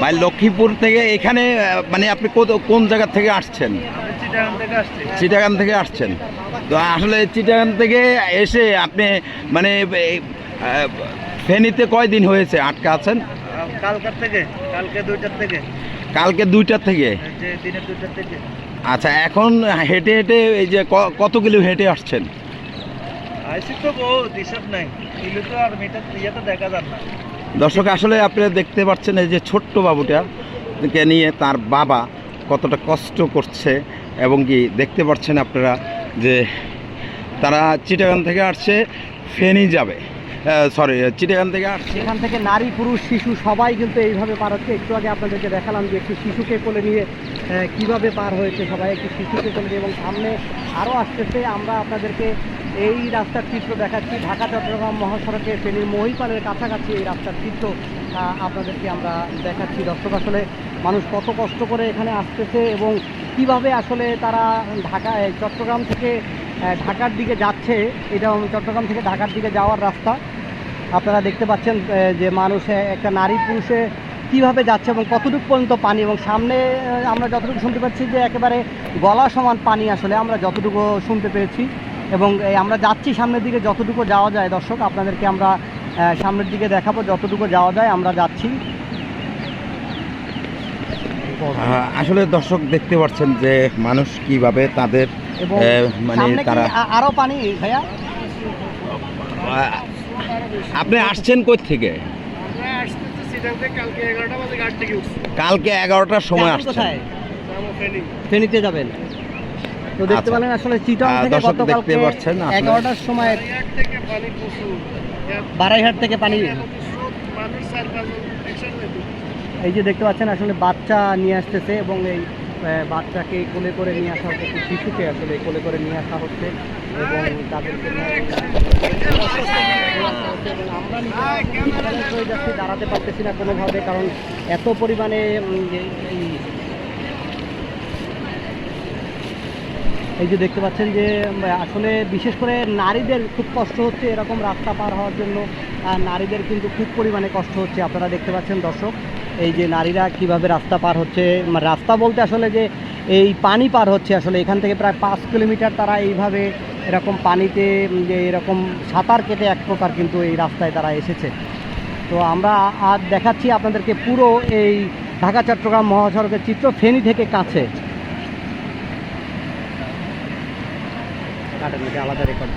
ভাই লক্ষ্মীপুর থেকে এখানে মানে আপনি কোন জায়গা থেকে আসছেন? চিটাগান থেকে আসছেন। তো আসলে চিটাগান থেকে এসে আপনি মানে ফেনীতে কয়দিন হয়েছে আটকা আছেন? কালকার থেকে কালকে দুইটার থেকে। কালকে দুইটার থেকে? যে দিনে দুইটার থেকে। আচ্ছা এখন হেঁটে হেঁটে এই যে কত কিলো হেঁটে আসছেন? তো নাই। তো আর মিটার দেখা যান না। দর্শক আসলে আপনারা দেখতে পাচ্ছেন এই যে ছোট্ট বাবুটা কে নিয়ে তার বাবা কতটা কষ্ট করছে এবং কি দেখতে পাচ্ছেন আপনারা যে তারা চিটাগান থেকে আসছে ফেনি যাবে। সরি চিটাগান থেকে আসছে। এখান থেকে নারী পুরুষ শিশু সবাই কিন্তু এইভাবে পার হচ্ছে। একটু আগে আপনাদেরকে দেখালাম যে একটি শিশুকে কোলে নিয়ে কীভাবে পার হয়েছে সবাই। একটি শিশুকে কোলে নিয়ে এবং সামনে আরও আসতেছে। আমরা আপনাদেরকে এই রাস্তার চিত্র দেখাচ্ছি। ঢাকা, চট্টগ্রাম মহাসড়কে ফেনীর মহিপালের কাছাকাছি এই রাস্তার চিত্র আপনাদেরকে আমরা দেখাচ্ছি। দর্শক, আসলে মানুষ কত কষ্ট করে এখানে আসতেছে এবং কীভাবে আসলে তারা ঢাকা চট্টগ্রাম থেকে ঢাকার দিকে যাচ্ছে এটা চট্টগ্রাম থেকে ঢাকার দিকে যাওয়ার রাস্তা। আপনারা দেখতে পাচ্ছেন যে মানুষ, একটা নারী পুরুষে কীভাবে যাচ্ছে এবং কতটুকু পর্যন্ত পানি এবং সামনে আমরা যতটুকু শুনতে পাচ্ছি যে একেবারে গলা সমান পানি আসলে আমরা যতটুকু শুনতে পেরেছি এবং আমরা যাচ্ছি সামনের দিকে যতটুকু যাওয়া যায় দর্শক আপনাদেরকে আমরা সামনের দিকে দেখাবো যতটুকু যাওয়া যায় আমরা যাচ্ছি। আসলে দর্শক দেখতে পাচ্ছেন যে মানুষ কীভাবে তাদের মানে তারা আ- আরও পানি ভাইয়া? আপনি আসছেন কই থেকে? থেকে কালকে এগারোটার সময় আসছেন। ফেনীতে যাবেন। তো দেখতে আচ্ছা। পেলেন আসলে চিটং আহ, থেকে গতকালকে এগারোটার সময় বাড়িয়ার থেকে পানি প্রচুর বারাইহাট থেকে পানি। এই যে দেখতে পাচ্ছেন আসলে বাচ্চা নিয়ে আসতেছে এবং এই বাচ্চাকে কোলে করে নিয়ে আসা হচ্ছে শিশুকে আসলে কোলে করে নিয়ে আসা হচ্ছে এবং তাদেরকে আমরা হয়ে দাঁড়াতে পারতেছি না কোনোভাবে কারণ এত পরিমাণে এই- এই যে দেখতে পাচ্ছেন যে আসলে বিশেষ করে নারীদের খুব কষ্ট হচ্ছে এরকম রাস্তা পার হওয়ার জন্য। আর নারীদের কিন্তু খুব পরিমাণে কষ্ট হচ্ছে, আপনারা দেখতে পাচ্ছেন দর্শক। এই যে নারীরা কীভাবে রাস্তা পার হচ্ছে মানে রাস্তা বলতে আসলে যে এই পানি পার হচ্ছে, আসলে এখান থেকে প্রায় পাঁচ কিলোমিটার তারা এইভাবে এরকম পানিতে যে এরকম সাঁতার কেটে এক প্রকার কিন্তু এই রাস্তায় তারা এসেছে। তো আমরা আজ দেখাচ্ছি আপনাদেরকে পুরো এই ঢাকা চট্টগ্রাম মহাসড়কের চিত্র ফেনী থেকে কাছে। এটা আলাদা রেকর্ড